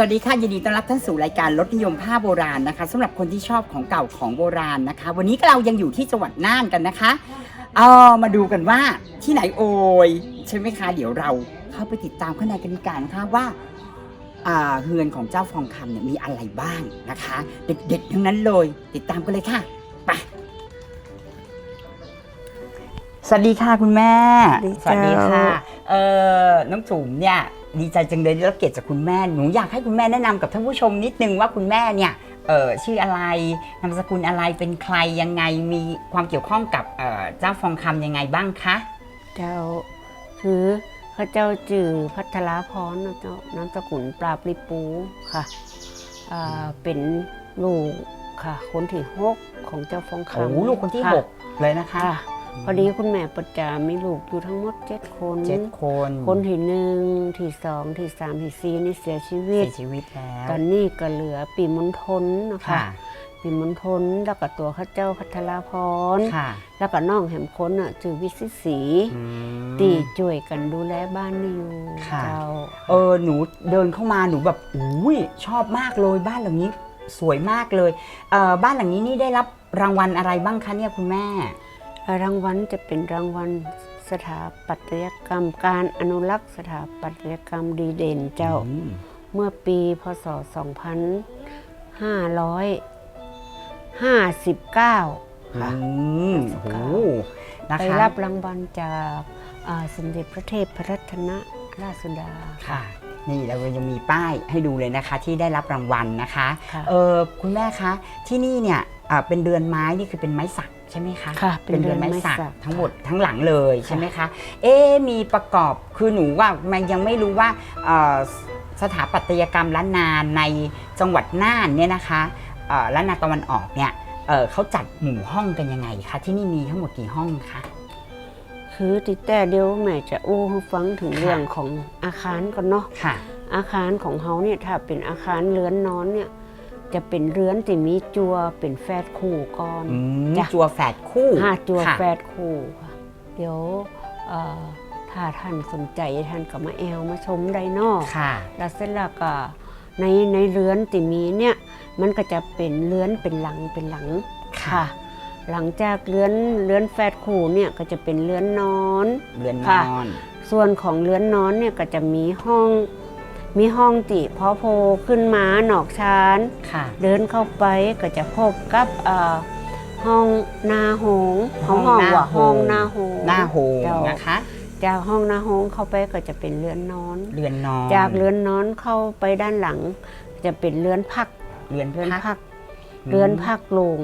วัสดีค่ะยินดีต้อนรับท่านสู่รายการรถนิยมผ้าโบราณนะคะสำหรับคนที่ชอบของเก่าของโบราณนะคะ วันนี้เรายังอยู่ที่จังหวัดน่านกันนะคะเออมาดูกันว่าที่ไหนโอยใช่ไหมคะเดี๋ยวเราเข้าไปติดตามข้างในกันดีกว่านะคะว่าอ่าเฮือนของเจ้าฟองคำเนี่ยมีอะไรบ้างนะคะ เด็ดๆทั้งนั้นเลย ติดตามกันเลยค่ะไปสวัสดีค่ะคุณแม่สวัสดีค่ะเออน้องจุ๋มเนี่ย ดีใจจังเลยได้รับเกียรติจากคุณแม่หนูอยากให้คุณแม่แนะนำกับท่านผู้ชมนิดนึงว่าคุณแม่เนี่ยเออชื่ออะไรนามสกุลอะไรเป็นใครยังไงมีความเกี่ยวข้องกับเอ่อเจ้าฟองคำยังไงบ้างคะ เจ้าคือพระเจ้าจื่อพัทราพรนะเจ้าน้ำสกุลปราบลิปูค่ะอ่าเป็นลูกค่ะ คนที่หกของเจ้าฟองคำโอ้โหลูกคนที่ะหกเลยนะคะ ค่ะ พอดีคุณแม่ประจามีลูกอยู่ทั้งหมดเจ็ดคนเจ็ดคน คนที่หนึ่งที่สองที่สามที่สี่นี่เสียชีวิเสีตยชีวิตแล้วตอนนี้ก็เหลือปีมณฑลนะคะค่ะปีมณฑลแล้วก็ตัวข้าเจ้าพัทราพรค่ะแล้วก็น้องแหมคนอะจือวิสิตศรีอืมตีช่วยกันดูแลบ้านนี่อยู่ค่ะเจ้าเออหนูเดินเข้ามาหนูแบบอุ้ยชอบมากเลยบ้านหลังนี้สวยมากเลยเออบ้านหลังนี้นี่ได้รับรางวัลอะไรบ้างคะเนี่ยคุณแม่ รางวัลจะเป็นรางวัลสถาปัตยกรรม การอนุรักษ์สถาปัตยกรรมดีเด่นเจ้าอืมเมื่อปีพศ 2559 ค่ะอืมโอ้โหนะไปคะรับรางวัลจากอ่าสมเด็จพระเทพพระรัตนราชสุดาค่ะ นี่เรายังมีป้ายให้ดูเลยนะคะที่ได้รับรางวัลนะคะค่ะเออคุณแม่คะที่นี่เนี่ยอ่าเป็นเรือนไม้นี่คือเป็นไม้สัก ใช่ไหมคะค่ะเป็นเรือนไม้สักเรือนไม้สักทั้งหมดทั้งหลังเลยใช่ไหมคะเอ๊ะมีประกอบคือหนูว่ามันยังไม่รู้ว่าเอ่อสถาปัตยกรรมล้านนาในจังหวัดน่านเนี่ยนะคะเอ่อล้านนาตะวันออกเนี่ยเอ่อเขาจัดหมู่ห้องกันยังไงคะที่นี่มีทั้งหมดกี่ห้องคะคือติดแต่เดียวแม่จะอู้ให้ฟังถึงค่ะเรื่องของอาคารก่อนเนาะค่ะอาคารของเขาเนี่ยถ้าเป็นอาคารเรือนนอนเนี่ย จะเป็นเรือนที่มีจัวเป็นแฝดคู่ก่อนอืมจ้ะจัวแฝดคู่ห้าจัวค่ะแฝดคู่ค่ะเดี๋ยวเอ่อถ้าท่านสนใจท่านก็มาแอลมาชมได้เนอก ค่ะ แล้วเสร็จแล้วก็ในในเรือนที่มีเนี่ยมันก็จะเป็นเรือนเป็นหลังเป็นหลังค่ะ หลังจากเรือนเรือนแฝดคู่เนี่ยก็จะเป็นเรือนนอน เรือนนค่ะ อน ส่วนของเรือนนอนเนี่ยก็จะมีห้อง มีห้องติพอโพขึ้นมาหนอกชานค่ะ เดินเข้าไปก็จะพบกับเอ่อห้องนาโหงห้องห้องนาว่าโหงห้องนาโหงหน้าโฮงเจ้านะคะ จากห้องนาโหงเข้าไปก็จะเป็นเรือนนอน เรือนนอน จากเรือนนอนเข้าไปด้านหลัง จะเป็นเรือนพัก เรือนเรือนพัพักกเรือนพักโลง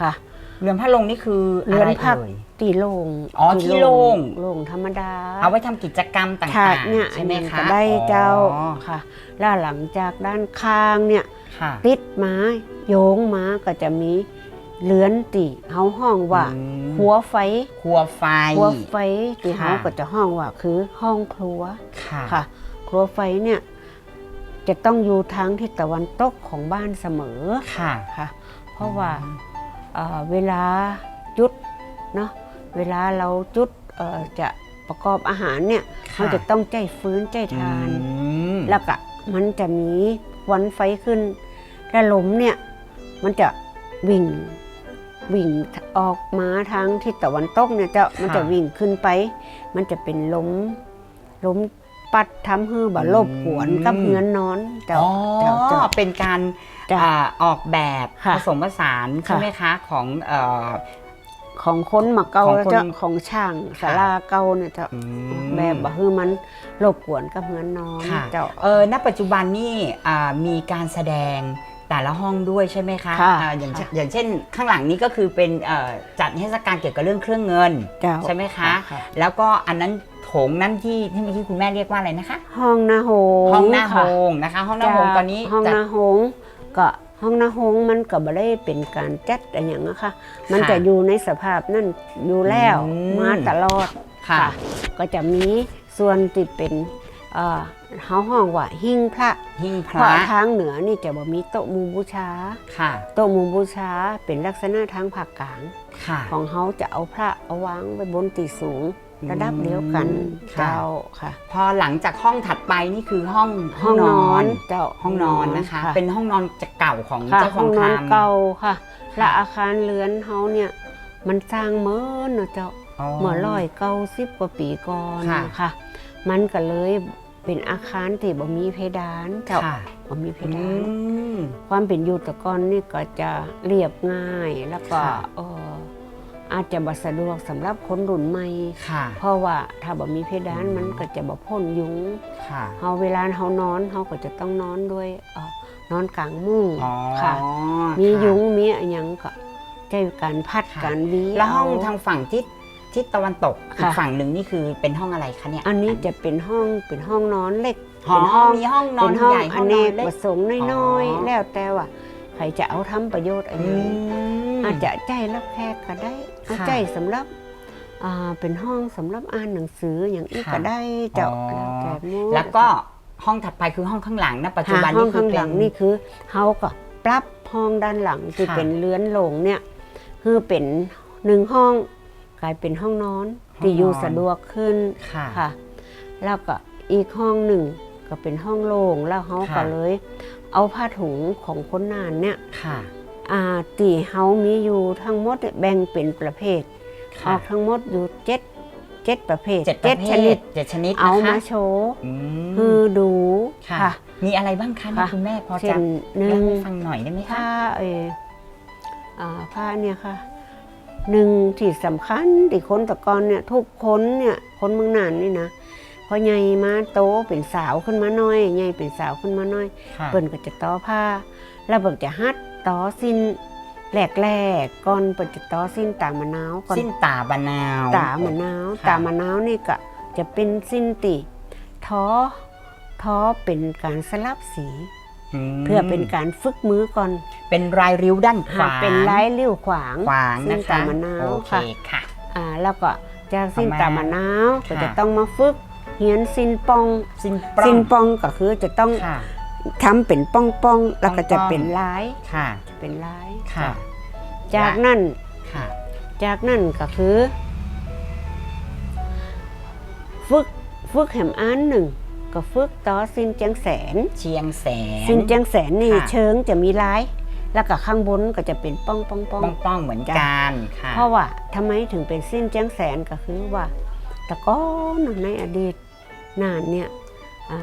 ค่ะ เรือนผ้าลงนี่คือเรือนอะไรพักเอ่ยตีโลงอ๋อที่โล่งโลงธรรมดา เอาไว้ทำกิจกรรมต่ค่ะางเนี่ยๆอัใช่นไหมนี้คะก็ได้เจ้าอ๋อค่ะ แล้วหลังจากด้านข้างเนี่ยค่ะติดมาโยงมาก็จะมีเรือนตีเฮาห้องว่าอืมหัวไฟครัวไฟหัวไฟที่ค่ะเฮาก็จะห้องว่าคือห้องครัวค่ะค่ะ ครัวไฟเนี่ยจะต้องอยู่ทางทิศตะวันตกของบ้านเสมอค่ะค่ะ เพราะว่า เอ่อเวลาจุดเนาะเวลาเราจุดเอ่อจะประกอบอาหารเนี่ยเขาจะต้องใจฟื้นใจทานอืมแล้วก็มันจะมีควันไฟขึ้นถ้าลมเนี่ยมันจะวิ่งวิ่งออกมาทางทิศตะวันตกเนี่ยจะมันจะวิ่งขึ้นไป มันจะเป็นลมลม ปัดทำให้แบบรบกวนกับเงือนนอนเจ้าอ๋อเจ้าเจ้า เป็นการจ้ะอ่าออกแบบค่ะผสมผสานใช่ไหมคะของเอ่อ ของคนมาเกาของแล้วคนเจ้าของช่างค่ะสาราเกาเนี่ยเจ้าอืม แบบแบบคือมันรบกวนกับเงือนนอนค่ะ เจ้า เออณปัจจุบันนี่อ่ามีการแสดงแต่ละห้องด้วยใช่ไหมคะค่ะอ่าอย่างเช่นค่ะอย่างเช่นข้างหลังนี้ก็คือเป็นเอ่อจัดนิทรรศการเกี่ยวกับเรื่องเครื่องเงิน เจ้าใช่ไหมคะ ค่ะ แล้วก็อันนั้น โถงนั่นที่ที่เมื่อกี้คุณแม่เรียกว่าอะไรนะคะ ห้องนาโฮงห้องหน้าโฮค่ะงนะคะ ห้องหน้าโฮงตอนนี้ห้องจัด นาโฮงก็ห้องนาโฮงมันก็บ่ได้เป็นการจัดอะไรอย่างนะคะ มันค่ะจะอยู่ในสภาพนั่นอยู่แล้วอืม มาตลอด ค่ะ ก็จะมีส่วนที่เป็นเอ่อเฮาห้องว่าหิ้งพระหิ้งพเพระราะทางเหนือนี่จะบ่มีโต๊ะหมูบูชา ค่ะโต๊ะหมูบูชาเป็นลักษณะทางภาคกลาง ค่ะ ของเฮาจะเอาพระเอาวางไว้บนตีสูง ระดับเดียวกันค่ะ เจ้าค่ะ พอหลังจากห้องถัดไปนี่คือห้องห้องนอนเจ้าห้องนอนนะคะ เป็นห้องนอนจากเก่าของค่ะเจ้าขห้อองงนอนคำเก่าค่ะ และอาคารเรือนเฮาเนี่ย มันสร้างเมื่อเนาะเจ้าเมื่อร้อยเก้าสิบกว่าปีก่อนค่ะ ค่ะ มันก็เลยเป็นอาคารที่บ่มีเพดานเจ้าค่ะบ่มีเพอืดาน ม ความเป็นอยู่แต่ก่อนนี่ก็จะเรียบง่ายแล้วก็ค่ะ เออ อาจจะบ่สะดวกสำหรับคนรุ่นใหม่ค่ะเพราะว่าถ้าบ่มีเพดานมันก็จะบ่พ่นยุงค่ะเฮาเวลาเฮานอนเฮาก็จะต้องนอนด้วยเอ่อนอนกลางมุ้งอ๋อค่ะ มียุงมีอะไรหยังก็ใช้การพัดค่ะการวีแล้วห้องเาทางฝั่งทิศทิศตะวันตกอีกค่ะฝั่งหนึ่งนี่คือเป็นห้องอะไรคะเนี่ยอันนี้จะเป็นห้องเป็นห้องนอนเล็กห้องเป็นห้องมีห้องนอเป็นนห้องใหญ่อห้องเนนอนกเล็กประสงค์น้อยอ๋อๆแล้วแต่ว่าใครจะเอาทำประโยชน์อะไรอืมอาจจะใจรับแขกก็ได้ เอาค่ะใจสำหรับอ่าเป็นห้องสำหรับอ่านหนังสืออย่างอีกค่ะก็ได้เจ้าอ๋อแล้วแต่หมู่แล้วก็ห้องถัดไปคือห้องข้างหลังนะปัจจุหาบันห้อนี่งคือข้างเป็หลันงนี่คือเฮาก็ปรับห้องด้านหลังที่ค่ะเป็นเลื้อนโหลงเนี่ยคือเป็นหนึ่งห้องกลายเป็นห้องนอนห้องนอนที่อยู่สะดวกขึ้นค่ะค่ะ แล้วก็อีกห้องหนึ่งก็เป็นห้องโล่งแล้วเฮาค่ะก็เลย เอาผ้าถุงของคนนานเนี่ยค่ะ อ่าตีเฮามีอยู่ทั้งหมดเนี่ยแบ่งเป็นประเภทอค่ะอกทั้งหมดอยู่เจ็ดเจ็ดประเภทเจ็ดประเภทชนิดเจ็ดชนิดเอานะคะมาโชว์อืมคือดูค่ะค่ะ มีอะไรบ้างคะเนี่ยค่ะคุณแม่พอเช่จะนหเล่านึ่งให้ฟังหน่อยได้ไหมคะผ้าเอออ่าผ้าเนี่ยค่ะหนึ่งที่สำคัญที่คนแตะกอนเนี่ยทุกคนเนี่ยคนเมืองนานนี่นะพอใหญ่มาโตเป็นสาวขึ้นมาหน้อยใหญ่เป็นสาวขึ้นมาหน้อยค่ะเปิ้นก็จะต่อผ้า แล้วเปิ้นจะฮัด ต่อสิ้นแรกๆก่อนเปิ้นจะต่อสิ้นตามะนาวก่อนสิ้นตาบะนาวตามะนาวค่ะตามะนาวนี่ก็จะเป็นสิ้นติท้อท้อเป็นการสลับสีมเพื่อเป็นการฝึกมือก่อน เป็นรายริ้วด้านขหากวาเป็นลายเลี้ยวขวางขวางสิ้นะนคะตามะนาวโอเคค่ะค่ะอ่าแล้วก็จากสิ้นประมาณตามะนาวค่ะก็จะต้องมาฝึกเหียนสิ้นปองสิ้นปล้อสิ้งนปองก็คือจะต้องค่ะ ทำเป็นป้องป้องๆแล้วก็จะป้องๆเป็นลายค่ะ เป็นลายค่ะ จากนั้นค่ะ จากนั้นก็คือ ฝึกฝึกแหมอันหนึ่ง ก็ฝึกต่อสิ้นเจียงแสน เชียงแสน สิ้นเจียงแสนนี่ค่ะ เชิงจะมีลาย แล้วก็ข้างบนก็จะเป็นป้องป้องป้อง ป้องป้องๆเหมือนกันค่ะเพราะว่าทำไมถึงเป็นสิ้นเจียงแสนก็คือว่าแต่ก้อนในอดีตนานเนี่ยอ่า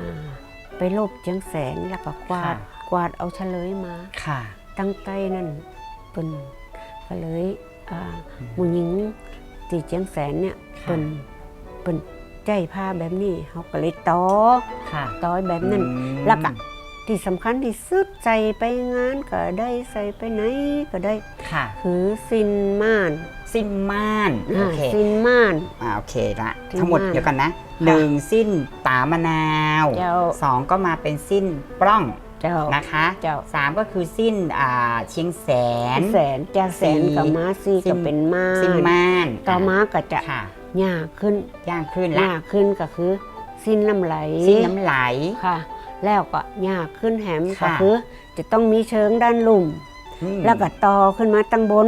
ไปลบเจียงแสนแล้วก็กวาดกวาดเอาเฉลยมา ค่ะ ตั้งใต้นั่นเป็นก็เลยอ่าหมูหญิงตีเจียงแสนเนี่ยค่ะ เป็นเป็นใจผ้าแบบนี้เขาก็เลยต่อค่ะต่อยแบบนั้น อืมแล้วก็ ที่สำคัญที่สุดใส่ไปงานก็ได้ใส่ไปไหนก็ได้ค่ะ คือสินม่านสิ้นม่าน โออ่าเคสินม่าน อ่าโอเคละสิ้นทั้งหมดม่าน เดียวกันนะ หนึ่งสิ้นตามะนาวเจ้า สองก็มาเป็นสิ้นปล้องเจ้า นะคะเจ้า สามก็คือสิ้นอ่าเชียงแสน แสนจากแสนสี่กับมาซีสิ้ก็นเป็นม่านสิ้นม่านต่อมาก็จะค่ะยากขึ้นย่างขึ้นยาละกขึ้นก็คือ สิ้นน้ำไหลสิ้นน้ำไหลค่ะ แล้วก็ยากขึ้นแหมค่ะก็คือ จะต้องมีเชิงด้านลุ่มอืมแล้วก็ต่อขึ้นมาตั้งบน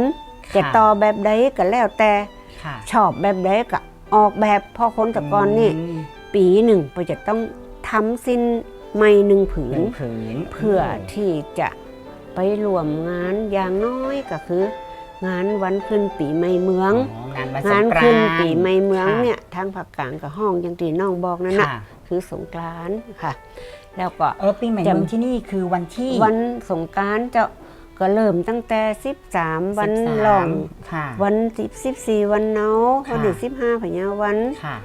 ค่ะจะต่อแบบใดก็แล้วแต่ค่ะชอบแบบใดก็ ออกแบบเพ่อคนแตะกอนนี่มปีหนึ่งก็จะต้องทำสิ้นไม่หนึ่งผืหนนึ่งผืน เพื่อที่จะไปรวมงานอย่างน้อยก็คือ งานวันขึ้นปีใหม่เมืองอ๋องานวันสงานงกรานขึ้นต์ปีใหม่เมืองค่ะเนี่ยทางภาคกลางกับห้องอยังตีน้องบอกนั่นนะค่ะคือสงกรานต์ค่ะ แล้วก็เออปีใหม่จำเมืองที่นี่คือวันที่วันสงกรารจะ ก็เริ่มตั้งแต่ 13 วันสิบสามหลองค่ะ วัน10 14 วันเนาค่ะวันที่15พญาวันค่ะ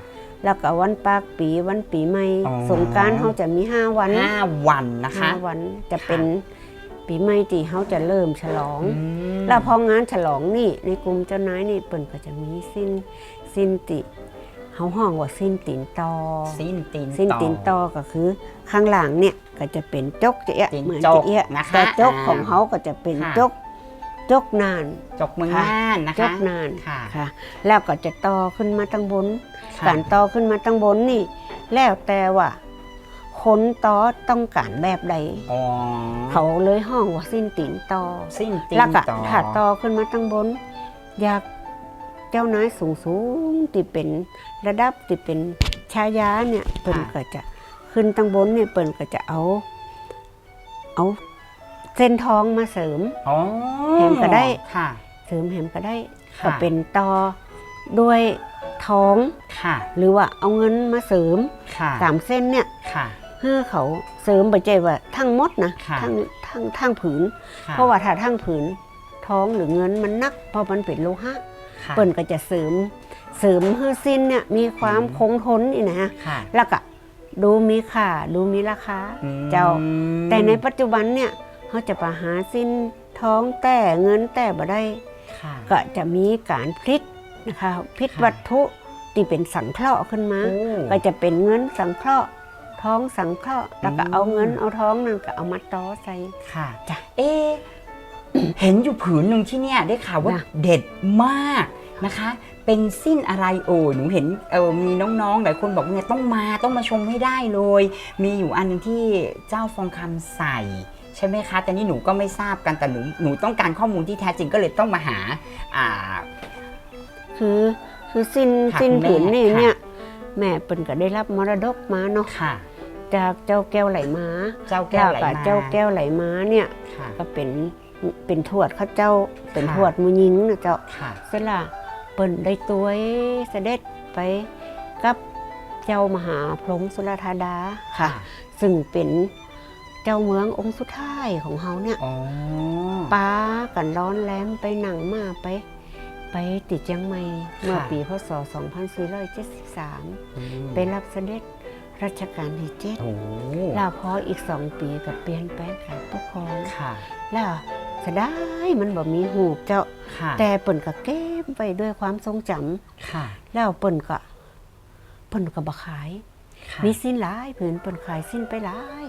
แล้วก็วันปากปีวันปีใหม่อ๋อสงกรารเขาจะมี 5 วันห้าวันนะคะห้าวันจะเป็นปีใหม่ที่เขาจะเริ่มฉลองอืมแล้วพองานฉลองนี่ในกลุ่มเจ้านายนี่เปิ่นก็จะมีสิ้นสิ้นติ เขาห้องว่าสิ้นตินตอสิ้นตีนสิ้นตินตอก็คือ ข้างหลังเนี่ยก็จะเป็นจกจะเอะตีนเหมือนจจะกเอะนะคะแต่จกอ่าของเขาก็จะเป็นค่ะจกจกนานจกเมืองค่ะน่านนะจคะกนานค่ะค่ะ แล้วก็จะต่อขึ้นมาตั้งบนค่ะการต่อขึ้นมาตั้งบนนี่ แล้วแต่ว่าคนต่อต้องการแบบใดอ๋อเขาเลยห้องว่าสิ้นตินตอสิ้นตีนแล้วก็ต่อถ้าต่อขึ้นมาตั้งบน อยาก เจ้านายสูงสูงๆที่เป็นระดับที่เป็นชายาเนี่ยเปิ่นก็จะขึ้นตั้งบนเนี่ยเปิ่นก็จะเอา เอาเส้นทองมาเสริมอ๋อแหมก็ได้ค่ะเสริมแหมก็ได้ค่ะก็เป็นตอด้วยทองค่ะ หรือว่าเอาเงินมาเสริมค่ะสามเส้นเนี่ยค่ะเพื่อเขาเสริมไปใจว่าทั้งหมดนะค่ะทั้งทั้งทั้งผืนค่เพราะว่าถ้าทั้งผืนทองหรือเงินมันนักเพราะมันเป็นโลหะ ค่ะเปิ่นก็จะเสริมเสริมให้สิ้นเนี่ยมีความอืมคงทนนี่นะค่ะ แล้วก็ดูมีค่าดูมีราคาอืม เจ้า แต่ในปัจจุบันเนี่ยเขาจะไปหาสิ้นทองแต่เงินแต่บ่ได้ ค่ะ ก็จะมีการพลิกนะคะพลิกค่ะ วัตถุที่เป็นสังเคราะห์ขึ้นมา โอ้ ก็จะเป็นเงินสังเคราะห์ทองสังเคราะห์แล้วก็อืม เอาเงินเอาทองนั่นก็เอามาต่อใส่ ค่ะ จ้ะ เอ๊ะ เห็นอยู่ผืนหนึ่งที่เนี่ยได้ข่าวว่านะเด็ดมากนะคะ เป็นสิ้นอะไรโอ้หนูเห็นเออมีน้องๆหลายคนบอกว่าเนี่ยต้องมาต้องมาชมให้ได้เลย มีอยู่อันหนึงที่เจ้าฟองคำใส่ใช่ไหมคะ แต่นี่หนูก็ไม่ทราบกันแต่หนูหนูต้องการข้อมูลที่แท้จริงก็เลยต้องมาหาอ่าคือคือสิ้นค่ะสิ้นคุณแม่ผืนนี่ค่ะเนี่ย แม่เปิ่นก็ได้รับมรดกมาเนาะค่ะจากเจ้าแก้วไหลม้าเจ้าแก้วไหลกับมาเจ้าแก้วไหลม้าเนี่ยค่ะก็เป็น เป็นทวดเข้าเจ้าเป็นค่ะทวดมูยิงนะเจ้าค่ะเสร็จละเปิ่นได้ตัวเสด็จไปกับเจ้ามหาพรหมสุรธาดาค่ะ ซึ่งเป็นเจ้าเมืององค์สุดท้ายของเฮาเนี่ยอ๋อป้ากันร้อนแรมไปหนังมาไป ไปติดเชียงใหม่เมื่อปีพศ 2473 ไปรับเสด็จรัชกาลที่เจ็ดโอ้แล้วพออีกสองปีก็เปลี่ยนแปลงการปกครองค่ะแล้ว เสยดายมันบ่มีหูปเจ้า ค่ะแต่เปิ่นก็เก็บไว้ด้วยความทรงจำค่ะแล้วเปิ่นก็เปิ่นก็บ่ขาย ค่ะ มีสิ้นหลายเพิ่นเปิ่นขายสิ้นไปหลาย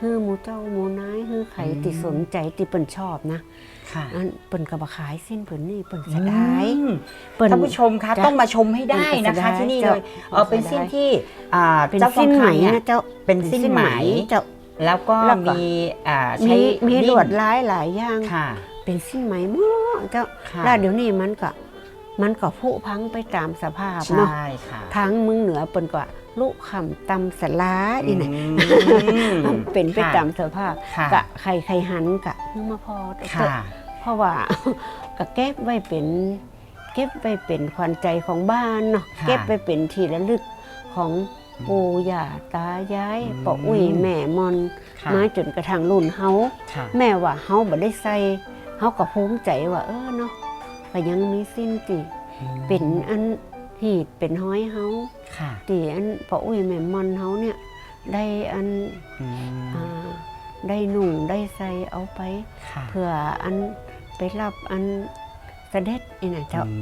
ฮือหมูเจ้าหมูนายฮือไข่อืม ติสนใจติเปิ่นชอบนะค่ะอันเปิ่นก็บ่ขายสิ้นเพิ่นนี่เปิ่นเสยดายอืม เปิ่น ท่านผู้ชมคะจ้ะต้องมาชมให้ได้นะคะเป็นที่นี่เจ้าเลยเออเป็นสิ้นที่อ่าเป็นเจ้าฟอสิ้งนไหมคำเนี่ยนะเจ้าเป็นสิ้นไหม เจ้า แล้วก็แล้วก็ มีอ่าใช้มีมีดิ้นลวดลายหลายอย่าง ค่ะ เป็นสิ้นไหมหมดเจ้าค่ะ แล้วเดี๋ยวนี้มันก็ มันก็ผุพังไปตามสภาพใช่เนาะค่ะทางเมืองเหนือเปิ่นก็ลุคำตำสลาอีน่ะอืมเป็นไปค่ะตามสภาพค่ะกะไข่ไข่หันกะนึกมาพอเถอะค่ะ เพราะว่ากะเก็บไว้เป็น เก็บไว้เป็นขวัญใจของบ้านเนาะค่ะ เก็บไว้เป็นที่ระลึกของ ปู่ย่าตายายอืมปออุ้ยแม่มอนค่ะมาจนกระทั่งรุ่นเฮาค่ะแม่ว่าเฮาบ่ได้ใส่เฮาก็ภูมิใจว่าเออเนาะก็ยังมีสิ้นติเป็นอันหีดเป็นห้อยเฮาค่ะตีอันปออุ้ยแม่มอนเฮาเนี่ยได้อันอืมอ่าได้หนุ่งได้ใส่เอาไป ค่ะเพื่ออันไปรับอัน เสด็จอีน่ะเจ้าอื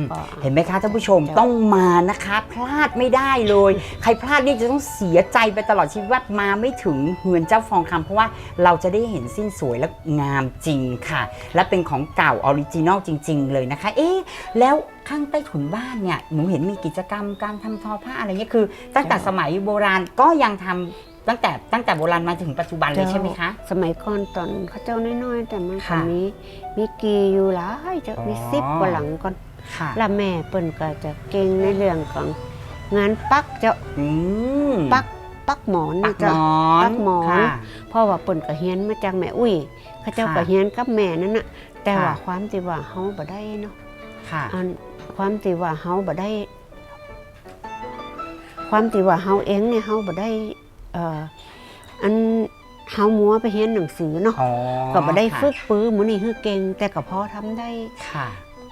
มก็เห็นไหมคะท่านผู้ชมจ้ะต้องมานะคะ พลาดไม่ได้เลย ใครพลาดนี่จะต้องเสียใจไปตลอดชีวิตว่ามาไม่ถึงเฮือนเจ้าฟองคำเพราะว่าเราจะได้เห็นสิ้นสวยและงามจริงค่ะ และเป็นของเก่าออริจินอลจริง ๆ เลยนะคะ เอ๊ะแล้วข้างใต้ถุนบ้านเนี่ยหนูเห็นมีกิจกรรมการทำทอผ้าอะไรเงี้ยคือ ตั้งแต่สมัยโบราณก็ยังทำ ตั้งแต่ตั้งแต่โบราณมาถึงปัจจุบันเลยใช่ไหมคะ สมัยก่อนตอนเขาเจ้าน้อยๆ แต่มันก็ค่ะมีมีกีอยู่หลายเจ้าอ๋อมีสิบกว่าหลังก่อนค่ะแล้วแม่เปิ้นก็จะเก่งในเรื่องของงานปักเจ้าอืมปักปักหมอนปันี่กหมเจ้าอนปักหมอน ค่ะ เพราะว่าเปิ้นก็เฮียนมาจากแม่อุ้ยเขาเจ้าค่ะก็เฮียนกับแม่นั่นน่ะแต่ว่าค่ะ ความที่ว่าเฮาบ่ได้เนาะค่ะอันความที่ว่าเฮาบ่ได้ ความที่ว่าเฮาเองเนี่ยเฮาบ่ได้ เอ่ออันเฮามัวไปเรียนหนังสือเนาะอ๋อก็บ่ได้ค่ะฝึกปื้อมื้อนี้คือเก่งแต่ก็พอทำได้ ค่ะ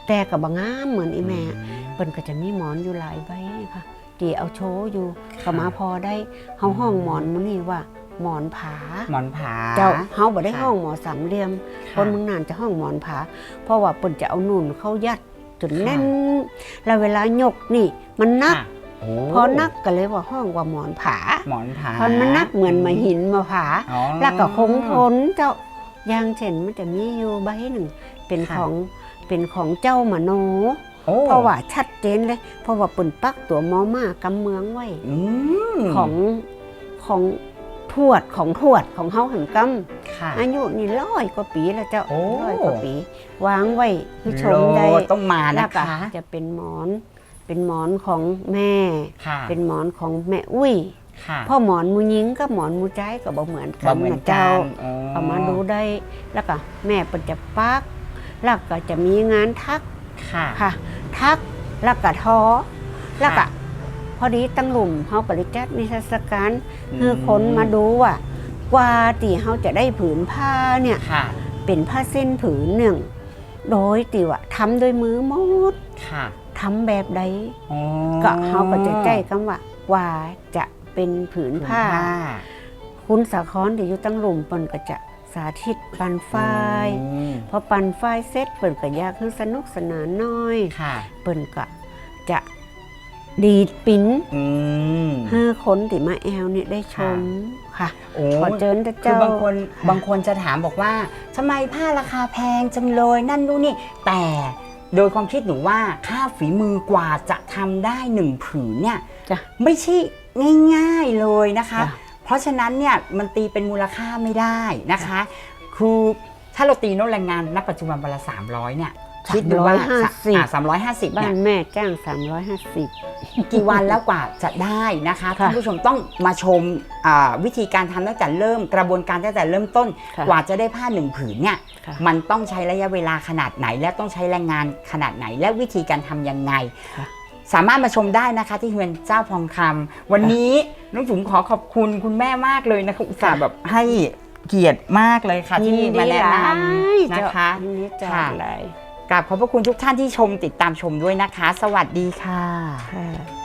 แต่ก็บ่งามเหมือนอีแม่อืมเปิ้นก็จะมีหมอนอยู่หลายใบค่ะที่เอาโชว์อยู่ค่ะก็มาพอได้เฮาห้องหมอนมื้อนี้ว่าหมอนผา หมอนผา เจ้าเฮาบ่ได้ค่ะ ห้องหมอสามเหลี่ยมค่ะคนเมืองนานจะห้องหมอนผา เพราะว่าเปิ้นจะเอานุ่นเข้ายัดจนค่ะแน่น แล้วเวลายกนี่ มันนักค่ะโอ้ พอนักก็เลยว่าห้องว่าหมอนผาหมอนผาเพราะมันนักเหมือนมาหินมาผาอ๋อแล้วก็คงทนเจ้าอย่างเช่นมันจะมีอยู่ใบหนึ่ง เป็นค่ะของเป็นของเจ้ามโนโอ้เพราะว่าชัดเจนเลย เพราะว่าเปิ่นปักตัวมอมากำเมืองไว้อืมของของทวดของทวดของเฮาหันกำค่ะอายุนี่ร้อยกว่าปีแล้วเจ้าโอ้ร้อยกว่าปี วางไว้คือชมได้โลต้องมาแล้นะวก็คะจะเป็นหมอน เป็นหมอนของแม่ ค่ะเป็นหมอนของแม่อุ้ย ค่ะเพ่อหมอนมูยิงกับหมอนมูใจายก็บ่เหมือนกับ่นเหมือนนะกัเจ้า นอ๋อเอามาดูได้แล้วก็แม่เปิดจะปัก แล้วก็จะมีงานทักค่ะ ค่ะ ทักแล้วก็ทอ แล้วก็พอดีตั้งหลุมเฮาก็เลยจัดนิทรรศการคือคนมาดูว่ากว่าที่เฮาจะได้ผืนผ้าเนี่ยค่ะ เป็นผ้าเส้นผืนหนึ่ง โดยที่ว่าทำโดวยมือหมด ค่ะ ทำแบบใดอ๋อก็เฮาก็จะใจคำว่า กว่าจะเป็นผืนผ้า คุณสาคอนที่อยู่ตั้งหลุมเปิ่นก็จะสาธิตปันฝ้ายอืมพอปันฝ้ายเสร็จเปิ่นก็อยากคือสนุกสนานน้อย ค่ะ เปิ่นก็จะดีดปิ้นอืมให้คนที่มาแอลเนี่ยได้ชมค่ะ โอ้ขอเจิญนะคือเจ้าบางคนบางคนจะถามบอกว่าทำไมผ้าราคาแพงจังเลยนั่นนู่นนี่ แต่ โดยความคิดหนูว่าค่าฝีมือกว่าจะทำได้หนึ่งผืนเนี่ยจ้ะ ไม่ใช่ง่ายๆเลยนะคะ จ้ะ เพราะฉะนั้นเนี่ยมันตีเป็นมูลค่าไม่ได้นะคะ คือถ้าเราตีโน้ตแรงงานณปัจจุบันวันละ300เนี่ย คิดดูว่า350สามร้อยห้าสิบบ้าเนี่ยนแม่จ้าง350กี่วันแล้วกว่าจะได้นะคะค่ะท่านผู้ชมต้องมาชมอ่าวิธีการทำตั้งแต่เริ่มกระบวนการตั้งแต่เริ่มต้นค่ะกว่าจะได้ผ้าหนึ่งผืนเนี่ยค่ะมันต้องใช้ระยะเวลาขนาดไหน และต้องใช้แรงงานขนาดไหน และวิธีการทำยังไงค่ะสามารถมาชมได้นะคะที่เฮือนเจ้าพองคำวันนี้น้องจุ๋มขอขอบคุณคุณแม่มากเลยนะคะอุตส่าห์แบบให้เกียรติมากเลยค่ะที่มาแนะนำนะคะยินดีจ้าค่ะอะไร กราบขอบพระคุณทุกท่านที่ชมติดตามชมด้วยนะคะ สวัสดีค่ะค่ะ